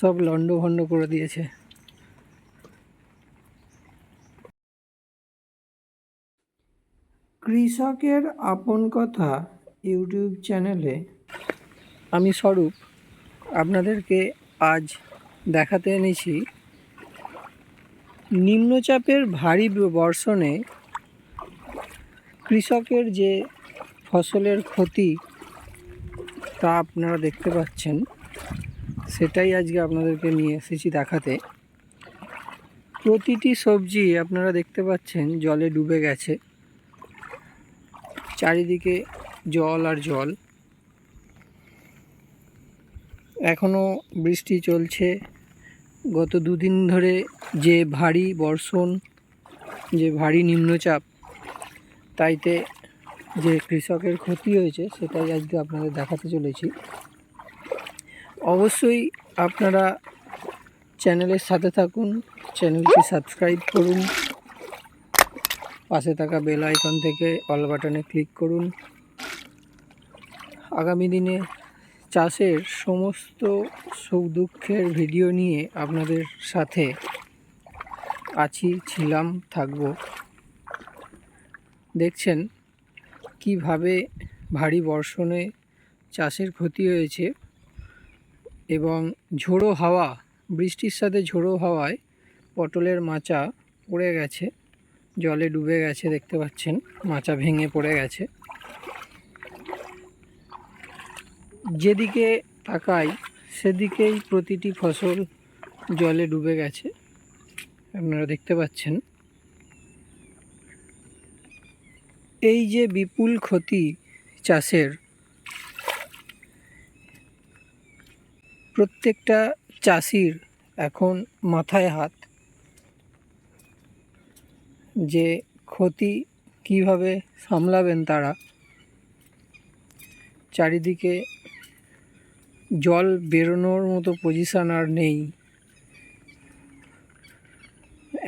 সব লণ্ডভণ্ড করে দিয়েছে। কৃষকের আপন কথা ইউটিউব চ্যানেলে। আমি স্বরূপ আপনাদেরকে আজ দেখাতে এনেছি নিম্নচাপের ভারী বর্ষণে কৃষকের যে ফসলের ক্ষতি তা আপনারা দেখতে পাচ্ছেন। সেটাই আজকে আপনাদেরকে নিয়ে এসেছি দেখাতে। প্রতিটি সবজি আপনারা দেখতে পাচ্ছেন জলে ডুবে গেছে। চারিদিকে জল আর জল। এখনও বৃষ্টি চলছে। গত দুদিন ধরে যে ভারী বর্ষণ, যে ভারী নিম্নচাপ, তাইতে যে কৃষকের ক্ষতি হয়েছে, সেটাই আজকে আপনাদের দেখাতে চলেছি। অবশ্যই আপনারা চ্যানেলের সাথে থাকুন, চ্যানেলটি সাবস্ক্রাইব করুন, পাশে থাকা বেল আইকন থেকে অল বাটনে ক্লিক করুন। আগামী দিনে চাষের সমস্ত সুখ দুঃখের ভিডিও নিয়ে আপনাদের সাথে আছি, ছিলাম, থাকব। দেখছেন কীভাবে ভারী বর্ষণে চাষের ক্ষতি হয়েছে? এবং ঝোড়ো হাওয়া, বৃষ্টির সাথে ঝোড়ো হাওয়ায় পটলের মাচা পড়ে গেছে। জলে ডুবে গেছে, দেখতে পাচ্ছেন। মাচা ভেঙে পড়ে গেছে। যেদিকে তাকাই, সেদিকেই প্রতিটি ফসল জলে ডুবে গেছে। আপনারা দেখতে পাচ্ছেন। এই যে বিপুল ক্ষতি চাষের প্রত্যেকটা চাষির এখন মাথায় হাত যে ক্ষতি কীভাবে সামলাবেন তারা। চারিদিকে জল বেরোনোর মতো পজিশান আর নেই।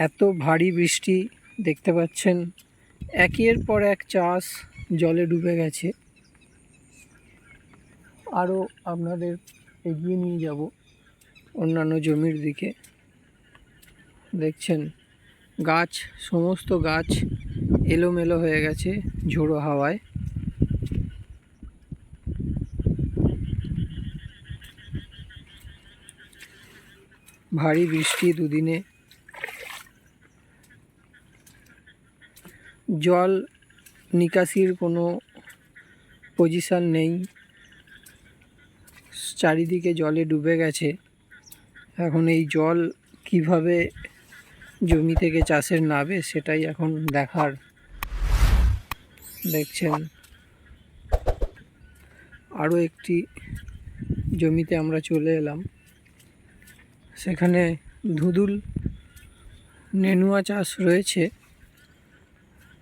এত ভারী বৃষ্টি দেখতে পাচ্ছেন, একের পর এক চাষ জলে ডুবে গেছে। আরও আপনাদের এগিয়ে নিয়ে যাব অন্যান্য জমির দিকে। দেখছেন, গাছ, সমস্ত গাছ এলোমেলো হয়ে গেছে ঝোড়ো হাওয়ায়। ভারী বৃষ্টি দুদিনে। জল নিকাশির কোনো পজিশান নেই। চারিদিকে জলে ডুবে গেছে। এখন এই জল কীভাবে জমি থেকে চাষের নাবে সেটাই এখন দেখার। দেখছেন? আরও একটি জমিতে আমরা চলে এলাম। সেখানে ধুদুল নেনুয়া চাষ রয়েছে।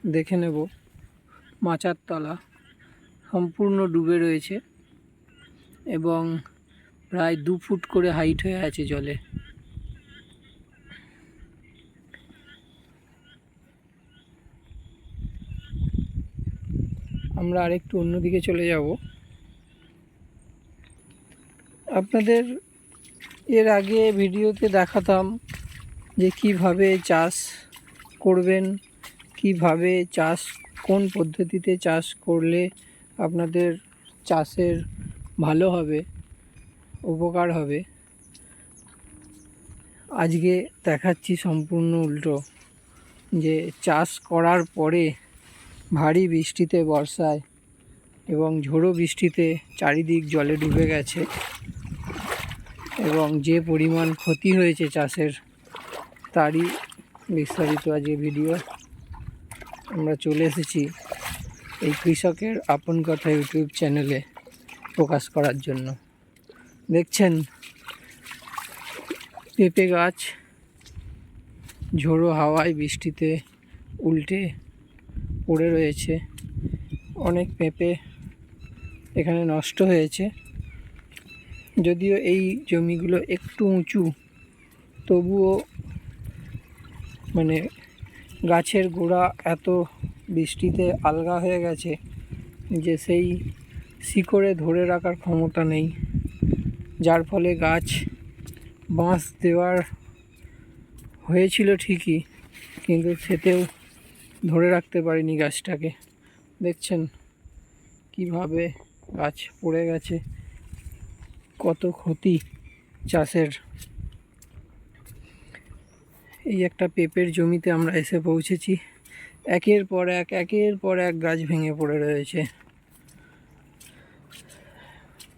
দেখে নেব। মাচার তলা সম্পূর্ণ ডুবে রয়েছে। এবং প্রায় দু ফুট করে হাইট হয়ে আছে জলে। আমরা আরেকটু অন্যদিকে চলে যাব। আপনাদের এর আগে ভিডিওতে দেখাতাম যে কীভাবে চাষ করবেন, কীভাবে চাষ, কোন পদ্ধতিতে চাষ করলে আপনাদের চাষের ভালো হবে, উপকার হবে। আজকে দেখাচ্ছি সম্পূর্ণ উল্টো, যে চাষ করার পরে ভারী বৃষ্টিতে বর্ষায় এবং ঝোড়ো বৃষ্টিতে চারিদিক জলে ডুবে গেছে এবং যে পরিমাণ ক্ষতি হয়েছে চাষের, তারই বিস্তারিত আজকে ভিডিও আমরা চলে এসেছি এই কৃষকের আপন কথা ইউটিউব চ্যানেলে। প্রকাশ করার জন্য। দেখছেন? পেঁপে গাছ, ঝোড়ো হাওয়ায় বৃষ্টিতে উল্টে পড়ে রয়েছে। অনেক পেঁপে এখানে নষ্ট হয়েছে। যদিও এই জমিগুলো একটু উঁচু, তবুও মানে গাছের গোড়া এত বৃষ্টিতে আলগা হয়ে গেছে যে সেই শিকড়ে ধরে রাখার ক্ষমতা নেই। যার ফলে গাছ বাঁশ দেওয়ার হয়েছিল ঠিকই, কিন্তু সেতেও ধরে রাখতে পারিনি গাছটাকে। দেখছেন কীভাবে গাছ পড়ে গেছে, কত ক্ষতি চাষের। এই একটা পেঁপের জমিতে আমরা এসে পৌঁছেছি। একের পর এক, একের পর এক গাছ ভেঙে পড়ে রয়েছে।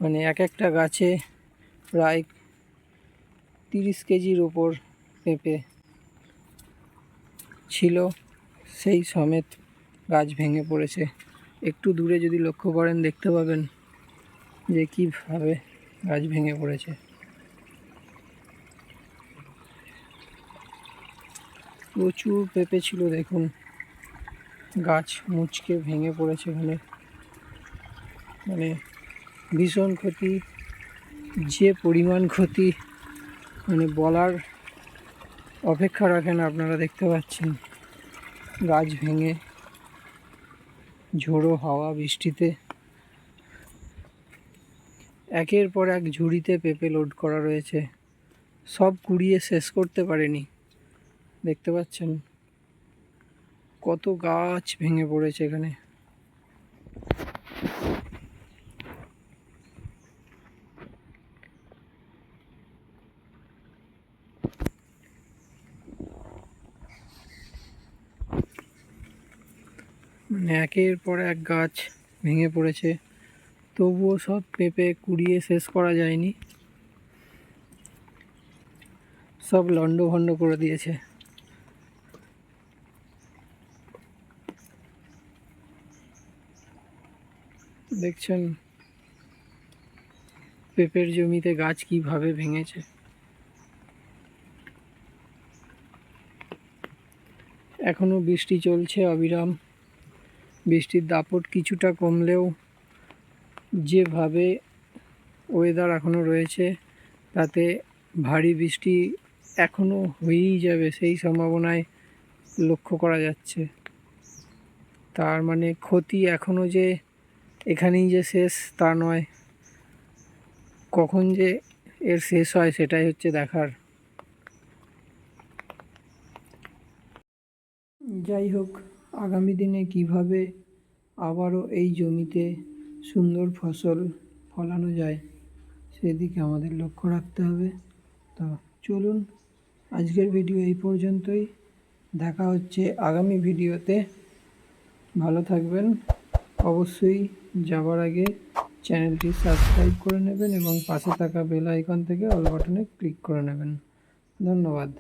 মানে এক একটা গাছে প্রায় তিরিশ কেজির ওপর পেঁপে ছিল। সেই সমেত গাছ ভেঙে পড়েছে। একটু দূরে যদি লক্ষ্য করেন, দেখতে পাবেন যে কীভাবে গাছ ভেঙে পড়েছে। প্রচুর পেঁপে ছিল, দেখুন। গাছ মুচকে ভেঙে পড়েছে এখানে মানে ভীষণ ক্ষতি, যে পরিমাণ ক্ষতি মানে বলার অপেক্ষা রাখেন আপনারা দেখতে পাচ্ছেন। গাছ ভেঙে, ঝোড়ো হাওয়া বৃষ্টিতে। একের পর এক ঝুড়িতে পেঁপে লোড করা রয়েছে। সব কুড়িয়ে শেষ করতে পারেনি। দেখতে পাচ্ছেন কত গাছ ভেঙে পড়েছে এখানে। একের পর এক গাছ ভেঙে পড়েছে। তবুও সব পেঁপে কুড়িয়ে শেষ করা যায়নি। সব লণ্ডভণ্ড করে দিয়েছে। দেখছেন? পেঁপের জমিতে গাছ কীভাবে ভেঙেছে? এখনও বৃষ্টি চলছে, অবিরাম। বৃষ্টির দাপট কিছুটা কমলেও যেভাবে ওয়েদার এখনও রয়েছে, তাতে ভারী বৃষ্টি এখনও হয়েই যাবে সেই সম্ভাবনায় লক্ষ্য করা যাচ্ছে। তার মানে ক্ষতি এখনও যে এখানেই যে শেষ তা নয়। কখন যে এর শেষ হয় সেটাই হচ্ছে দেখার। যাই হোক আগামী দিনে কীভাবে আবারও এই জমিতে সুন্দর ফসল ফলানো যায়, সেদিকে আমাদের লক্ষ্য রাখতে হবে। তো চলুন, আজকের ভিডিও এই পর্যন্তই। দেখা হচ্ছে আগামী ভিডিওতে। ভালো থাকবেন। অবশ্যই যাবার আগে চ্যানেলটি সাবস্ক্রাইব করে নেবেন এবং পাশে থাকা বেল আইকন থেকে অল বাটনে ক্লিক করে নেবেন। ধন্যবাদ।